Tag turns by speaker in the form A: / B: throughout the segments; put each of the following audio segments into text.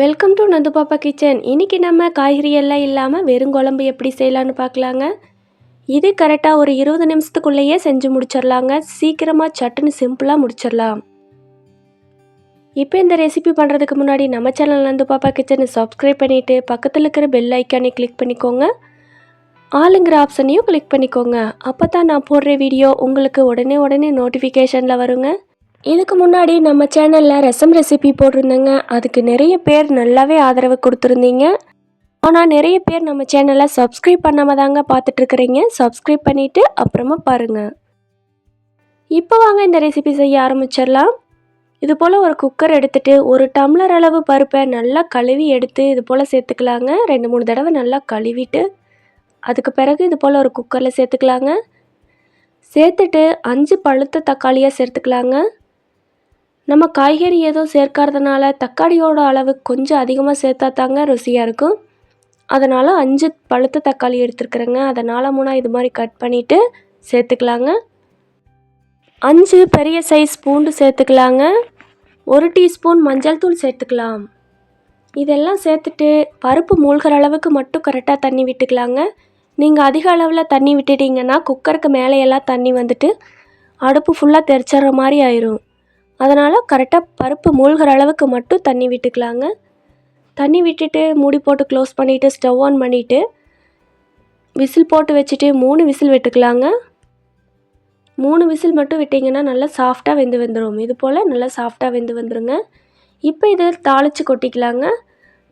A: Welcome to Nandu பாப்பா kitchen இன்றைக்கி நம்ம காய்கறி எல்லாம் இல்லாமல் வெறும் குழம்பு எப்படி செய்யலான்னு பார்க்கலாங்க? இது கரெக்டாக ஒரு இருபது நிமிஷத்துக்குள்ளேயே செஞ்சு முடிச்சிடலாங்க சீக்கிரமாக சட்டுன்னு சிம்பிளாக முடிச்சிடலாம் இப்போ இந்த ரெசிபி பண்ணுறதுக்கு முன்னாடி நம்ம சேனல் நந்து பாப்பா கிச்சனை சப்ஸ்கிரைப் பண்ணிவிட்டு பக்கத்தில் இருக்கிற பெல் ஐக்கானை கிளிக் பண்ணிக்கோங்க. ஆளுங்கிற ஆப்ஷனையும் கிளிக் பண்ணிக்கோங்க. அப்போ தான் நான் போடுற வீடியோ உங்களுக்கு உடனே உடனே நோட்டிஃபிகேஷனில் வருங்க. இதுக்கு முன்னாடி நம்ம சேனலில் ரசம் ரெசிபி போட்டிருந்தேங்க. அதுக்கு நிறைய பேர் நல்லாவே ஆதரவு கொடுத்துருந்தீங்க. ஆனால் நிறைய பேர் நம்ம சேனலை சப்ஸ்கிரைப் பண்ணாம தாங்க பார்த்துட்ருக்குறீங்க. சப்ஸ்கிரைப் பண்ணிவிட்டு அப்புறமா பாருங்கள் இப்போ வாங்க இந்த ரெசிபி செய்ய ஆரம்பிச்சிடலாம். இது போல் ஒரு குக்கர் எடுத்துட்டு ஒரு டம்ளர் அளவு பருப்பை நல்லா கழுவி எடுத்து இது போல் சேர்த்துக்கலாங்க. ரெண்டு மூணு தடவை நல்லா கழுவிட்டு அதுக்கு பிறகு இது போல் ஒரு குக்கரில் சேர்த்துக்கலாங்க. சேர்த்துட்டு அஞ்சு பழுத்த தக்காளியாக சேர்த்துக்கலாங்க. நம்ம காய்கறி எதுவும் சேர்க்கறதுனால தக்காளியோட அளவு கொஞ்சம் அதிகமாக சேர்த்தா தாங்க ருசியாக இருக்கும். அதனால் அஞ்சு பழுத்த தக்காளி எடுத்துருக்குறேங்க. அதை நாலா மூணாக இது மாதிரி கட் பண்ணிவிட்டு சேர்த்துக்கலாங்க. அஞ்சு பெரிய சைஸ் பூண்டு சேர்த்துக்கலாங்க. ஒரு டீஸ்பூன் மஞ்சள் தூள் சேர்த்துக்கலாம். இதெல்லாம் சேர்த்துட்டு பருப்பு மூழ்கிற அளவுக்கு மட்டும் கரெக்டாக தண்ணி விட்டுக்கலாங்க. நீங்கள் அதிக அளவில் தண்ணி விட்டுட்டிங்கன்னா குக்கருக்கு மேலே எல்லாம் தண்ணி வந்துட்டு அடுப்பு ஃபுல்லாக தெரிச்சிட்ற மாதிரி ஆயிரும். அதனால் கரெக்டாக பருப்பு மூழ்கிற அளவுக்கு மட்டும் தண்ணி விட்டுக்கலாங்க. தண்ணி விட்டுட்டு மூடி போட்டு க்ளோஸ் பண்ணிவிட்டு ஸ்டவ் ஆன் பண்ணிவிட்டு விசில் போட்டு வச்சுட்டு மூணு விசில் விட்டுக்கலாங்க. மூணு விசில் மட்டும் விட்டிங்கன்னா நல்லா சாஃப்டாக வெந்து வந்துடும் இது போல் நல்லா சாஃப்டாக வெந்து வந்துடுங்க இப்போ இதை தாளித்து கொட்டிக்கலாங்க.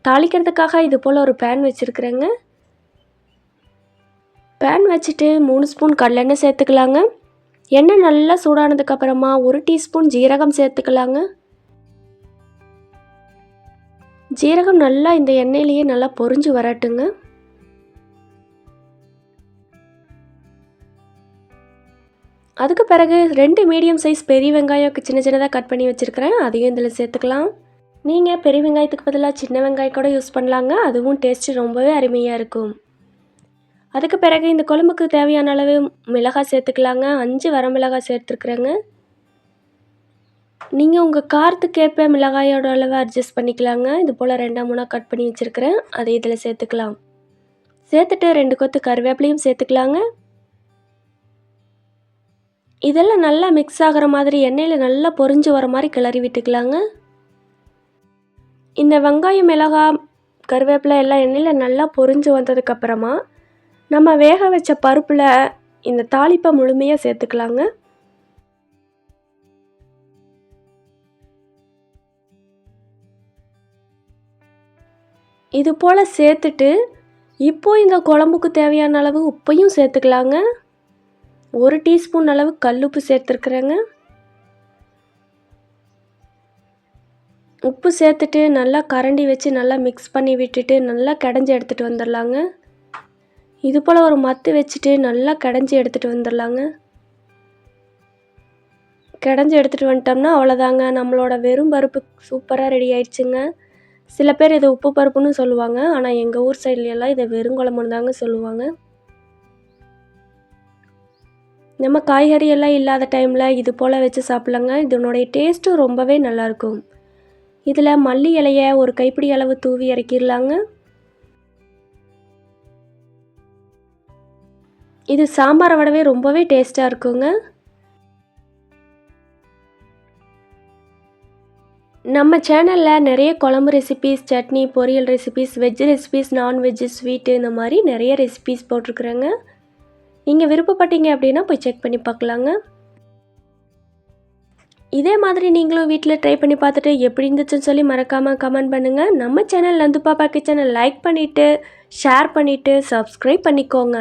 A: தாளிக்கிறதுக்காக இது போல் ஒரு பேன் வச்சுருக்குறேங்க. பேன் வச்சுட்டு மூணு ஸ்பூன் கடலெண்ணெய் சேர்த்துக்கலாங்க. எண்ணெய் நல்லா சூடானதுக்கப்புறமா ஒரு டீஸ்பூன் ஜீரகம் சேர்த்துக்கலாங்க. ஜீரகம் நல்லா இந்த எண்ணெயிலேயே நல்லா பொரிஞ்சு வரட்டுங்க. அதுக்கு பிறகு ரெண்டு மீடியம் சைஸ் பெரிய வெங்காயம் சின்ன சின்னதாக கட் பண்ணி வச்சுருக்கிறேன். அதையும் இதில் சேர்த்துக்கலாம். நீங்கள் பெரிய வெங்காயத்துக்கு பதிலாக சின்ன வெங்காயம் கூட யூஸ் பண்ணலாங்க. அதுவும் டேஸ்ட்டு ரொம்பவே அருமையாக இருக்கும். அதுக்கு பிறகு இந்த குழம்புக்கு தேவையான அளவு மிளகாய் சேர்த்துக்கலாங்க. அஞ்சு வரமிளகாய் சேர்த்துருக்குறேங்க. நீங்கள் உங்கள் காரத்துக்கேற்ப மிளகாயோட அளவு அட்ஜஸ்ட் பண்ணிக்கலாங்க. இது போல் ரெண்டாம் மூணாக கட் பண்ணி வச்சுருக்கிறேன். அதை இதில் சேர்த்துக்கலாம். சேர்த்துட்டு ரெண்டு கொத்து கருவேப்பிலையும் சேர்த்துக்கலாங்க. இதெல்லாம் நல்லா மிக்ஸ் ஆகிற மாதிரி எண்ணெயில் நல்லா பொரிஞ்சு வர மாதிரி கிளறி விட்டுக்கலாங்க. இந்த வெங்காயம் மிளகாய் கருவேப்பிலை எல்லாம் எண்ணெயில் நல்லா பொரிஞ்சு வந்ததுக்கப்புறமா நம்ம வேக வச்ச பருப்பில் இந்த தாளிப்பை முழுமையாக சேர்த்துக்கலாங்க. இது போல் சேர்த்துட்டு இப்போ இந்த குழம்புக்கு தேவையான அளவு உப்பையும் சேர்த்துக்கலாங்க. ஒரு டீஸ்பூன் அளவு கல்லுப்பு சேர்த்துருக்குறேங்க. உப்பு சேர்த்துட்டு நல்லா கரண்டி வச்சு நல்லா மிக்ஸ் பண்ணி விட்டுட்டு நல்லா கடைஞ்சி எடுத்துகிட்டு வந்துடலாங்க. இது போல் ஒரு மத்து வச்சுட்டு நல்லா கடைஞ்சி எடுத்துகிட்டு வந்துடலாங்க. கடைஞ்சி எடுத்துகிட்டு வந்துட்டோம்னா அவ்வளோதாங்க. நம்மளோட வெறும் பருப்பு சூப்பராக ரெடி ஆயிடுச்சுங்க. சில பேர் இதை உப்பு பருப்புன்னு சொல்லுவாங்க. ஆனால் எங்கள் ஊர் சைட்லையெல்லாம் இதை வெறும் குழம்புன்னு தாங்க சொல்லுவாங்க. நம்ம காய்கறி எல்லாம் இல்லாத டைமில் இது போல் வச்சு சாப்பிட்லாங்க. இதனுடைய டேஸ்ட்டும் ரொம்பவே நல்லாயிருக்கும் இதில் மல்லி இலையை ஒரு கைப்பிடி அளவு தூவி இறக்கிடலாங்க. இது சாம்பாரை விடவே ரொம்பவே டேஸ்ட்டாக இருக்குங்க. நம்ம சேனலில் நிறைய kuzhambu recipes chutney poriyal recipes veg recipes non veg sweet இந்த மாதிரி நிறைய ரெசிபீஸ் போட்டிருக்குறேங்க. நீங்கள் விருப்பப்பட்டீங்க அப்படின்னா போய் செக் பண்ணி பார்க்கலாங்க. இதே மாதிரி நீங்களும் வீட்டில் ட்ரை பண்ணி பார்த்துட்டு எப்படி இருந்துச்சுன்னு சொல்லி மறக்காமல் கமெண்ட் பண்ணுங்கள் நம்ம சேனல் நந்து பாப்பா கிச்சனை லைக் பண்ணிவிட்டு ஷேர் பண்ணிவிட்டு சப்ஸ்கிரைப் பண்ணிக்கோங்க.